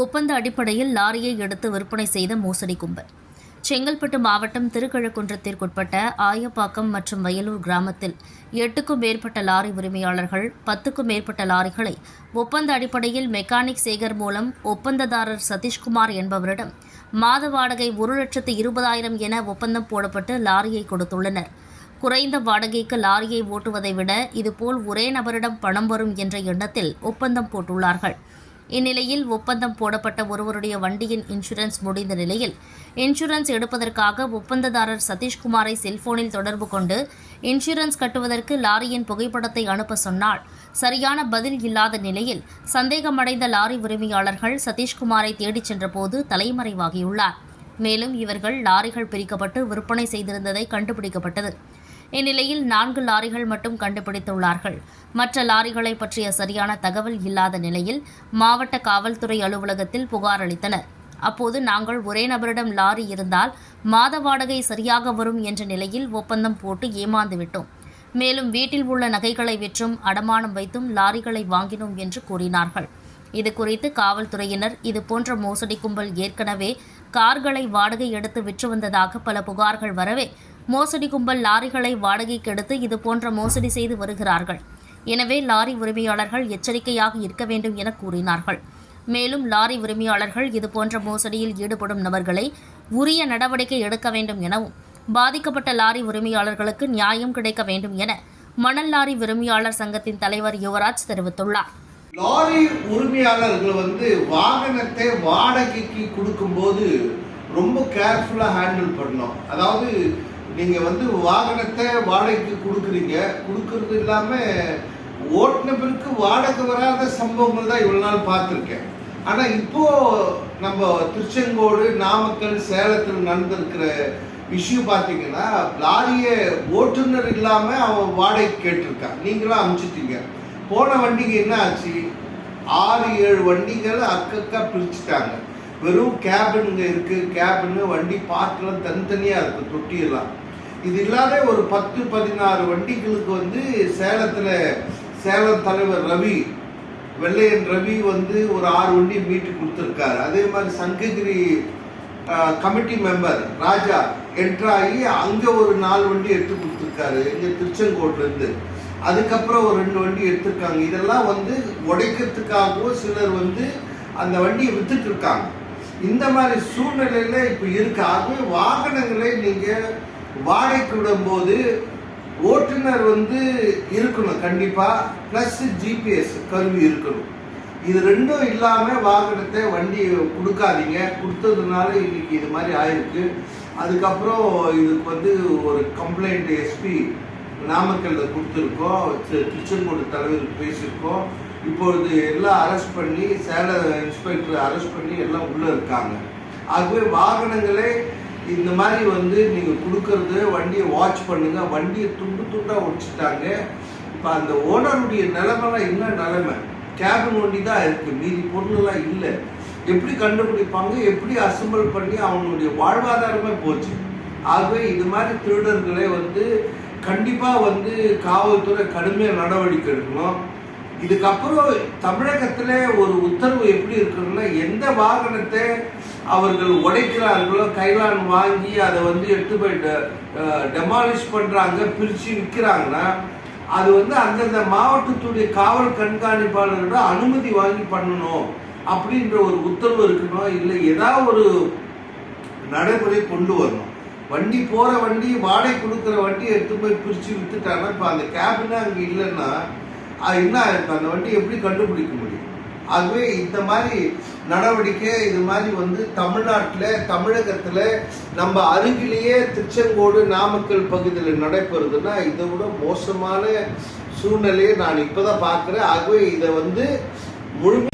ஒப்பந்த அடிப்படையில் லாரியை எடுத்து விற்பனை செய்த மோசடி கும்பல். செங்கல்பட்டு மாவட்டம் திருக்கழக்குன்றத்திற்குட்பட்ட ஆயப்பாக்கம் மற்றும் வயலூர் கிராமத்தில் எட்டுக்கும் மேற்பட்ட லாரி உரிமையாளர்கள் பத்துக்கும் மேற்பட்ட லாரிகளை ஒப்பந்த அடிப்படையில் மெக்கானிக் சேகர் மூலம் ஒப்பந்ததாரர் சதீஷ்குமார் என்பவரிடம் மாத வாடகை ஒரு லட்சத்து இருபதாயிரம் என ஒப்பந்தம் போடப்பட்டு லாரியை கொடுத்துள்ளனர். குறைந்த வாடகைக்கு லாரியை ஓட்டுவதை விட இதுபோல் ஒரே நபரிடம் பணம் வரும் என்ற எண்ணத்தில் ஒப்பந்தம் போட்டுள்ளார்கள். இந்நிலையில் ஒப்பந்தம் போடப்பட்ட ஒருவருடைய வண்டியின் இன்சூரன்ஸ் முடிந்த நிலையில் இன்சூரன்ஸ் எடுப்பதற்காக ஒப்பந்ததாரர் சதீஷ்குமாரை செல்போனில் தொடர்பு கொண்டு இன்சூரன்ஸ் கட்டுவதற்கு லாரியின் புகைப்படத்தை அனுப்ப சொன்னால் சரியான பதில் இல்லாத நிலையில் சந்தேகமடைந்த லாரி உரிமையாளர்கள் சதீஷ்குமாரை தேடிச் சென்றபோது தலைமறைவாகியுள்ளார். மேலும் இவர்கள் லாரிகள் பிரிக்கப்பட்டு விற்பனை செய்திருந்ததை கண்டுபிடிக்கப்பட்டது. இந்நிலையில் நான்கு லாரிகள் மட்டும் கண்டுபிடித்துள்ளார்கள். மற்ற லாரிகளை பற்றிய சரியான தகவல் இல்லாத நிலையில் மாவட்ட காவல்துறை அலுவலகத்தில் புகார் அளித்தனர். அப்போது நாங்கள் ஒரே நபரிடம் லாரி இருந்தால் மாத வாடகை சரியாக வரும் என்ற நிலையில் ஒப்பந்தம் போட்டு ஏமாந்து விட்டோம். மேலும் வீட்டில் உள்ள நகைகளை விற்றும் அடமானம் வைத்தும் லாரிகளை வாங்கினோம் என்று கூறினார்கள். இது குறித்து காவல்துறையினர் இது போன்ற மோசடி கும்பல் ஏற்கனவே கார்களை வாடகை எடுத்து விற்று வந்ததாக பல புகார்கள் வரவே மோசடி கும்பல் லாரிகளை வாடகைக்கு எடுத்து இது போன்ற மோசடி செய்து வருகிறார்கள். எனவே லாரி உரிமையாளர்கள் எச்சரிக்கையாக இருக்க வேண்டும் என கூறினார்கள். மேலும் லாரி உரிமையாளர்கள் இதுபோன்ற மோசடியில் ஈடுபடும் நபர்களை உரிய நடவடிக்கை எடுக்க வேண்டும் எனவும் பாதிக்கப்பட்ட லாரி உரிமையாளர்களுக்கு நியாயம் கிடைக்க வேண்டும் என மணல் லாரி உரிமையாளர் சங்கத்தின் தலைவர் யுவராஜ் தெரிவித்துள்ளார். லாரி உரிமையாளர்கள் வந்து வாகனத்தை வாடகைக்கு கொடுக்கும்போது ரொம்ப கேர்ஃபுல்லாக ஹேண்டில் பண்ணணும். அதாவது நீங்கள் வந்து வாகனத்தை வாடகைக்கு கொடுக்குறீங்க. கொடுக்கறது இல்லாமல் ஓட்டுன பிறகு வாடகை வராத சம்பவங்கள் தான் இவ்வளோ நாள் பார்த்துருக்கேன். ஆனால் இப்போ நம்ம திருச்செங்கோடு நாமக்கல் சேலத்தில் நடந்திருக்கிற விஷயம் பார்த்தீங்கன்னா லாரியை ஓட்டுநர் இல்லாமல் அவன் வாடகை கேட்டிருக்கான். நீங்களும் அனுப்பிச்சிட்டீங்க போன வண்டிக்கு என்ன ஆச்சு? ஆறு ஏழு வண்டிகள் அக்கக்கா பிரிச்சுட்டாங்க. வெறும் கேபினுங்க இருக்கு. கேபின்னு வண்டி பார்க்கலாம் தனித்தனியாக இருக்கு தொட்டியெல்லாம். இது இல்லாத ஒரு பத்து பதினாறு வண்டிகளுக்கு வந்து சேலத்தில் சேலம் தலைவர் ரவி வெள்ளையன் ரவி வந்து ஒரு ஆறு வண்டி மீட்டு கொடுத்துருக்காரு. அதே மாதிரி சங்ககிரி கமிட்டி மெம்பர் ராஜா என்ட்ராகி அங்கே ஒரு நாலு வண்டி எடுத்து கொடுத்துருக்காரு இங்கே திருச்செங்கோட்லேருந்து அதுக்கப்புறம் ஒரு ரெண்டு வண்டி எடுத்திருக்காங்க. இதெல்லாம் வந்து உடைக்கிறதுக்காகவும் சிலர் வந்து அந்த வண்டியை விற்றுட்டு இருக்காங்க. இந்த மாதிரி சூழ்நிலையில் இப்போ இருக்கு. ஆகவே வாகனங்களை நீங்கள் வாடகைக்கு விடும்போது ஓட்டுநர் வந்து இருக்கணும் கண்டிப்பாக ப்ளஸ் ஜிபிஎஸ் கருவி இருக்கணும். இது ரெண்டும் இல்லாமல் வாகனத்தை வண்டி கொடுக்காதீங்க. கொடுத்ததுனால இன்னைக்கு இது மாதிரி ஆயிருக்கு. அதுக்கப்புறம் இதுக்கு வந்து ஒரு கம்ப்ளைண்ட் எஸ்பி நாமக்கல்ல கொடுத்துருக்கோம். திருச்செங்கோடு தலைவருக்கு பேசியிருக்கோம். இப்பொழுது எல்லாம் அரெஸ்ட் பண்ணி சேலம் இன்ஸ்பெக்டர் அரெஸ்ட் பண்ணி எல்லாம் உள்ளே இருக்காங்க. ஆகவே வாகனங்களே இந்த மாதிரி வந்து நீங்கள் கொடுக்கறது வண்டியை வாட்ச் பண்ணுங்கள் வண்டியை துண்டு துண்டாக ஒடிச்சிட்டாங்க. இப்போ அந்த ஓனருடைய நிலைமைலாம் என்ன நிலைமை? கேபின் வண்டி தான் இருக்குது மீதி பொருளெல்லாம் இல்லை. எப்படி கண்டுபிடிப்பாங்க? எப்படி அசம்பிள் பண்ணி அவனுடைய வாழ்வாதாரமே போச்சு. ஆகவே இது மாதிரி திருடர்களை வந்து கண்டிப்பாக வந்து காவல்துறை கடுமையாக நடவடிக்கை எடுக்கணும். இதுக்கப்புறம் தமிழகத்தில் ஒரு உத்தரவு எப்படி இருக்குன்னா எந்த வாகனத்தை அவர்கள் உடைக்கிறார்களோ கைலான் வாங்கி அதை வந்து எடுத்து போய் டெமாலிஷ் பண்ணுறாங்க பிரித்து விற்கிறாங்கன்னா அது வந்து அந்தந்த மாவட்டத்துடைய காவல் கண்காணிப்பாளரோட அனுமதி வாங்கி பண்ணணும் அப்படின்ற ஒரு உத்தரவு இருக்கணும் இல்லை ஏதாவது ஒரு நடைமுறை கொண்டு வரணும். வண்டி போகிற வண்டி வாடகை கொடுக்குற வண்டி எடுத்து போய் பிரித்து வித்துட்டாங்கன்னா இப்போ அந்த கேபினே அங்கே இல்லைன்னா அது என்ன இப்போ அந்த வண்டி எப்படி கண்டுபிடிக்க முடியும்? ஆகவே இந்த மாதிரி நடவடிக்கை இது மாதிரி வந்து தமிழ்நாட்டில் தமிழகத்தில் நம்ம அருகிலேயே திருச்செங்கோடு நாமக்கல் பகுதியில் நடைபெறுதுன்னா இதை விட மோசமான சூழ்நிலையை நான் இப்போ தான் பார்க்குறேன். ஆகவே இதை வந்து முழுமை